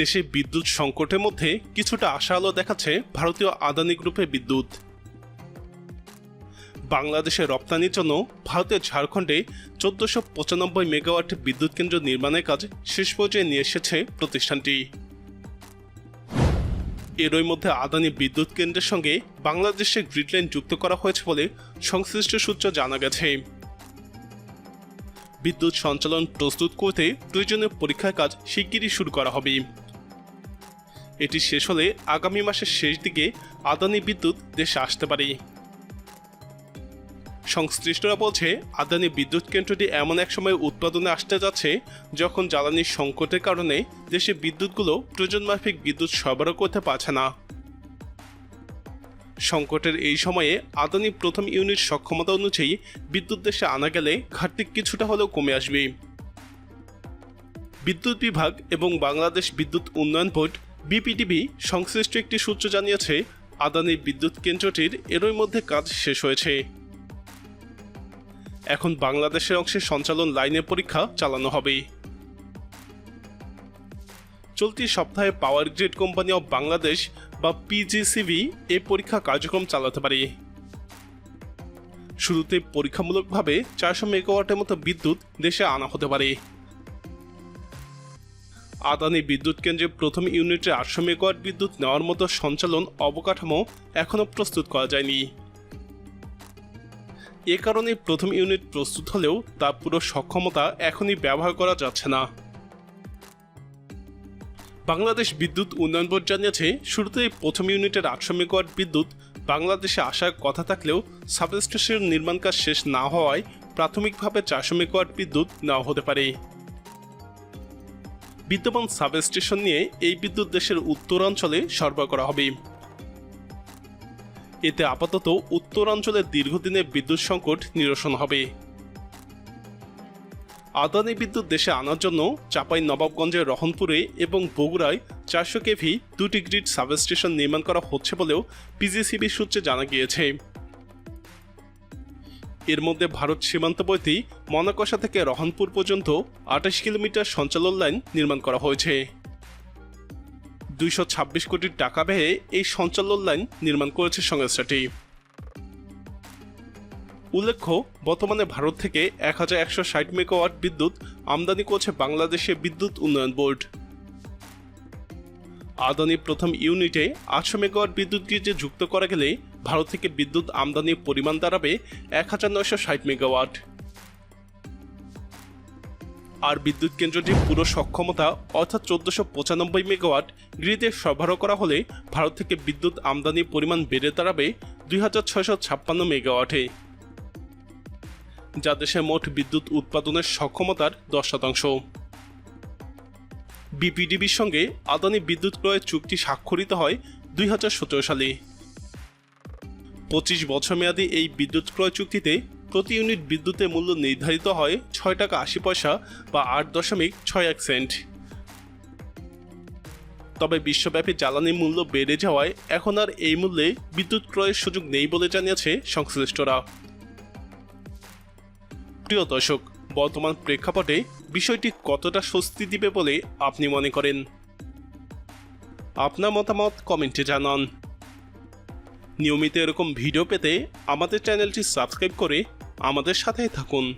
দেশে বিদ্যুৎ সংকটের মধ্যে কিছুটা আশা আলো দেখাচ্ছে ভারতীয় আদানি গ্রুপে বিদ্যুৎ। বাংলাদেশে রপ্তানির জন্য ভারতের ঝাড়খণ্ডে চোদ্দশো পঁচানব্বই মেগাওয়াট বিদ্যুৎ কেন্দ্র নির্মাণের কাজ শেষ পর্যায়ে নিয়ে এসেছে প্রতিষ্ঠানটি। এরই মধ্যে আদানি বিদ্যুৎ কেন্দ্রের সঙ্গে বাংলাদেশে গ্রিড লাইন যুক্ত করা হয়েছে বলে সংশ্লিষ্ট সূত্র জানা গেছে। বিদ্যুৎ সঞ্চালন প্রস্তুত করতে প্রয়োজনীয় পরীক্ষার কাজ শিগগিরই শুরু করা হবে। এটি শেষ হলে আগামী মাসের শেষ দিকে আদানি বিদ্যুৎ দেশে আসতে পারে। সংশ্লিষ্টরা বলছে, আদানি বিদ্যুৎ কেন্দ্রটি এমন এক সময় উৎপাদনে আসতে যাচ্ছে যখন জ্বালানির সংকটের কারণে দেশে বিদ্যুৎগুলো প্রয়োজন মাফিক বিদ্যুৎ সরবরাহ করতে পারছে না। সংকটের এই সময়ে আদানি প্রথম ইউনিট সক্ষমতা অনুযায়ী বিদ্যুৎ দেশে আনা গেলে ঘাটতি কিছুটা হলেও কমে আসবে। বিদ্যুৎ বিভাগ এবং বাংলাদেশ বিদ্যুৎ উন্নয়ন বোর্ড বিপিডিবি সংশ্লিষ্ট একটি সূত্র জানিয়েছে, আদানি বিদ্যুৎ কেন্দ্রটির এরই মধ্যে কাজ শেষ হয়েছে। এখন বাংলাদেশের অংশে সঞ্চালন লাইনের পরীক্ষা চালানো হবে। চলতি সপ্তাহে Power Grid Company of Bangladesh বা পিজিসিবি এই পরীক্ষা কার্যক্রম চালাতে পারে। শুরুতে পরীক্ষামূলকভাবে চারশো মেগাওয়াটের মতো বিদ্যুৎ দেশে আনা হতে পারে। আদানি বিদ্যুৎ কেন্দ্রে প্রথম ইউনিটে আটশো মেগাওয়াট বিদ্যুৎ নেওয়ার মতো সঞ্চালন অবকাঠামো এখনও প্রস্তুত করা যায়নি। এ কারণে প্রথম ইউনিট প্রস্তুত হলেও তা পুরো সক্ষমতা এখনই ব্যবহার করা যাচ্ছে না। বাংলাদেশ বিদ্যুৎ উন্নয়ন বোর্ড জানিয়েছে শুরুতে প্রথম ইউনিটের আটশো মেগাওয়াট বিদ্যুৎ বাংলাদেশে আসার কথা থাকলেও সাবস্টেশন নির্মাণ কাজ শেষ না হওয়ায় প্রাথমিকভাবে চারশো মেগাওয়াট বিদ্যুৎ নেওয়া হতে পারে। বিদ্যমান সাবস্টেশন নিয়ে এই বিদ্যুৎ দেশের উত্তরাঞ্চলে সরবরাহ করা হবে। এতে আপাতত উত্তরাঞ্চলের দীর্ঘদিনের বিদ্যুৎ সংকট নিরসন হবে। আদানি বিদ্যুৎ দেশে আনার জন্য চাপাই নবাবগঞ্জের রহনপুরে এবং বগুড়ায় চারশো কেভি দুটি গ্রিড সাবস্টেশন নির্মাণ করা হচ্ছে বলেও পিজিসিবি সূত্রে জানা গিয়েছে। এর মধ্যে ভারত সীমান্তবর্তী মনাকষা থেকে রহনপুর পর্যন্ত আঠাশ কিলোমিটার সঞ্চালন লাইন নির্মাণ করা হয়েছে। দুইশো ছাব্বিশ কোটি টাকা ব্যয়ে এই সঞ্চালন লাইন নির্মাণ করেছে সংস্থাটি। উল্লেখ্য, বর্তমানে ভারত থেকে এক হাজার একশো ষাট মেগাওয়াট বিদ্যুৎ আমদানি করছে বাংলাদেশে বিদ্যুৎ উন্নয়ন বোর্ড। আদানি প্রথম ইউনিটে আটশো মেগাওয়াট বিদ্যুৎ গ্রিডে যুক্ত করা গেলে ভারত থেকে বিদ্যুৎ আমদানির পরিমাণ দাঁড়াবে এক হাজার নয়শো ষাট মেগাওয়াট। আর বিদ্যুৎ কেন্দ্রটি পুরো সক্ষমতা অর্থাৎ চোদ্দশো পঁচানব্বই মেগাওয়াট গ্রিডে সরবরাহ করা হলে ভারত থেকে বিদ্যুৎ আমদানির পরিমাণ বেড়ে দাঁড়াবে দুই হাজার ছয়শো ছাপ্পান্ন মেগাওয়াটে, যা দেশে মোট বিদ্যুৎ উৎপাদনের সক্ষমতার দশ শতাংশ। বিপিডিবির সঙ্গে আদানি বিদ্যুৎ ক্রয়ের চুক্তি স্বাক্ষরিত হয় দুই হাজার সতেরো সালে। পঁচিশ বছর মেয়াদী এই বিদ্যুৎ ক্রয় চুক্তিতে প্রতি ইউনিট বিদ্যুতের মূল্য নির্ধারিত হয় ছয় টাকা আশি পয়সা বা আট দশমিক ছয় এক সেন্ট। তবে বিশ্বব্যাপী জ্বালানি মূল্য বেড়ে যাওয়ায় এখন আর এই মূল্যে বিদ্যুৎ ক্রয়ের সুযোগ নেই বলে জানিয়েছে সংশ্লিষ্টরা। প্রিয় দর্শক, বর্তমান প্রেক্ষাপটে বিষয়টি কতটা স্বস্তি দিবে বলে আপনি মনে করেন? আপনার মতামত কমেন্টে জানান। নিয়মিত এরকম ভিডিও পেতে আমাদের চ্যানেলটি সাবস্ক্রাইব করে আমাদের সাথেই থাকুন।